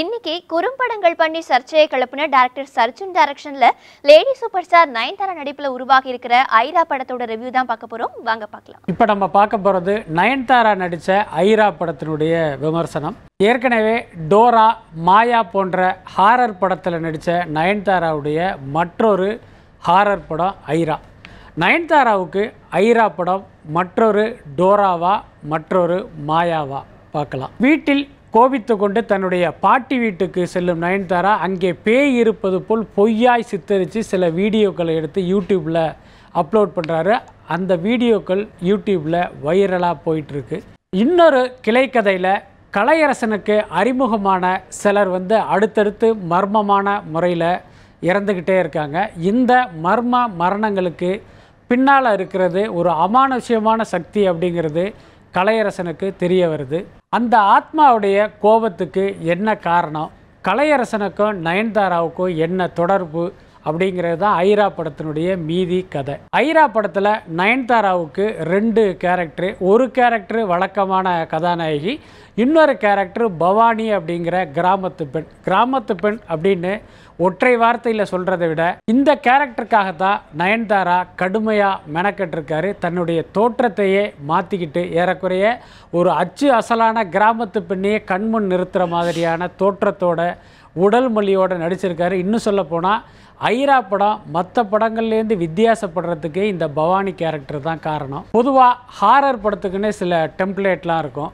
இன்னைக்கு குறும்படங்கள் பண்ணி சர்ச்சையை கிளப்பின டேரக்டர் சர்ஜுன் டைரக்ஷன்ல லேடி சூப்பர் ஸ்டார் நயன்தாரா நடிப்புல உருவாகி இருக்கிற ஐரா படத்தோட ரிவ்யூ தான் பார்க்க போறோம். வாங்க பார்க்கலாம். இப்போ நம்ம பார்க்க போகிறது நயன்தாரா நடித்த ஐரா படத்தினுடைய விமர்சனம். ஏற்கனவே டோரா மாயா போன்ற ஹாரர் படத்தில் நடித்த நயன்தாராவுடைய மற்றொரு ஹாரர் படம் ஐரா. நயன்தாராவுக்கு ஐரா படம் மற்றொரு டோராவா மற்றொரு மாயாவா பார்க்கலாம். வீட்டில் கோபித்து கொண்டு தன்னுடைய பாட்டி வீட்டுக்கு செல்லும் நயன்தாரா அங்கே பேய் இருப்பது போல் பொய்யாய் சித்தரித்து சில வீடியோக்களை எடுத்து யூடியூப்பில் அப்லோட் பண்ணுறாரு அந்த வீடியோக்கள் யூடியூப்பில் வைரலாக போயிட்டுருக்கு. இன்னொரு கிளைக்கதையில் கலையரசனுக்கு அறிமுகமான சிலர் வந்து அடுத்தடுத்து மர்மமான முறையில் இறந்துக்கிட்டே இருக்காங்க. இந்த மர்ம மரணங்களுக்கு பின்னால் இருக்கிறது ஒரு அமானுஷ்யமான சக்தி அப்படிங்கிறது கலையரசனுக்கு தெரிய வருது. அந்த ஆத்மாவுடைய கோபத்துக்கு என்ன காரணம்? கலையரசனுக்கும் நயன்தாராவுக்கும் என்ன தொடர்பு? அப்படிங்கிறது தான் ஐரா படத்தினுடைய மீதி கதை. ஐரா படத்தில் நயன்தாராவுக்கு ரெண்டு கேரக்டரு ஒரு கேரக்டர் வழக்கமான கதாநாயகி இன்னொரு கேரக்டர் பவானி அப்படிங்கிற கிராமத்து பெண். கிராமத்து பெண் அப்படின்னு ஒற்றை வார்த்தையில் சொல்கிறத விட இந்த கேரக்டருக்காக தான் நயன்தாரா கடுமையாக மெனக்கெட்டிருக்காரு. தன்னுடைய தோற்றத்தையே மாற்றிக்கிட்டு ஏறக்குறைய ஒரு அச்சு அசலான கிராமத்து பெண்ணையே கண்முன் நிறுத்துகிற மாதிரியான தோற்றத்தோட உடல் மொழியோடு நடிச்சிருக்காரு. இன்னும் சொல்ல போனால் ஐரா படம் மற்ற படங்கள்லேருந்து வித்தியாசப்படுறதுக்கு இந்த பவானி கேரக்டர் தான் காரணம். பொதுவாக ஹாரர் படத்துக்குன்னே சில டெம்ப்ளேட்லாம் இருக்கும்.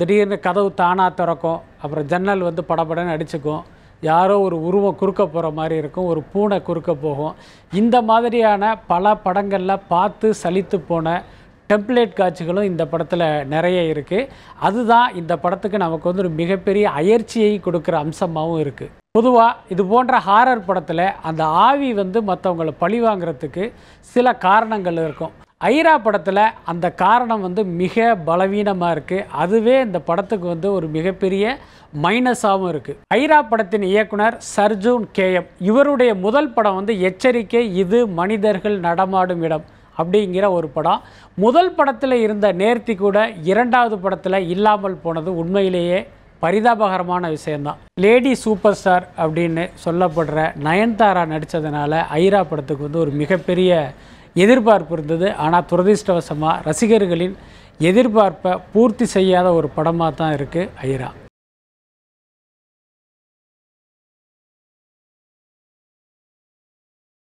திடீர்னு கதவு தானாக திறக்கும். அப்புறம் ஜன்னல் வந்து படபடன்னு அடிச்சுக்கும். யாரோ ஒரு உருவம் குறுக்க போகிற மாதிரி இருக்கும். ஒரு பூனை குறுக்க போகும். இந்த மாதிரியான பல படங்களில் பார்த்து சலித்து போன டெம்ப்ளேட் காட்சிகளும் இந்த படத்தில் நிறைய இருக்குது அதுதான் இந்த படத்துக்கு நமக்கு வந்து ஒரு மிகப்பெரிய அயற்சியை கொடுக்குற அம்சமாகவும் இருக்குது பொதுவாக இது போன்ற ஹாரர் படத்தில் அந்த ஆவி வந்து மற்றவங்களை பழி வாங்குறதுக்கு சில காரணங்கள் இருக்கும். ஐரா படத்தில் அந்த காரணம் வந்து மிக பலவீனமாக இருக்குது அதுவே இந்த படத்துக்கு வந்து ஒரு மிகப்பெரிய மைனஸாகவும் இருக்குது ஐரா படத்தின் இயக்குனர் சர்ஜூன் கேஎம் இவருடைய முதல் படம் வந்து எச்சரிக்கை இது மனிதர்கள் நடமாடும் இடம். அப்படிங்கிற ஒரு படம். முதல் படத்தில் இருந்த நேர்த்தி கூட இரண்டாவது படத்தில் இல்லாமல் போனது உண்மையிலேயே பரிதாபகரமான விஷயந்தான் லேடி சூப்பர் ஸ்டார் அப்படின்னு சொல்லப்படுற நயன்தாரா நடித்ததுனால ஐரா படத்துக்கு வந்து ஒரு மிகப்பெரிய எதிர்பார்ப்பு இருந்தது. ஆனால் துரதிர்ஷ்டவசமாக ரசிகர்களின் எதிர்பார்ப்பை பூர்த்தி செய்யாத ஒரு படமாக தான் இருக்குது ஐரா.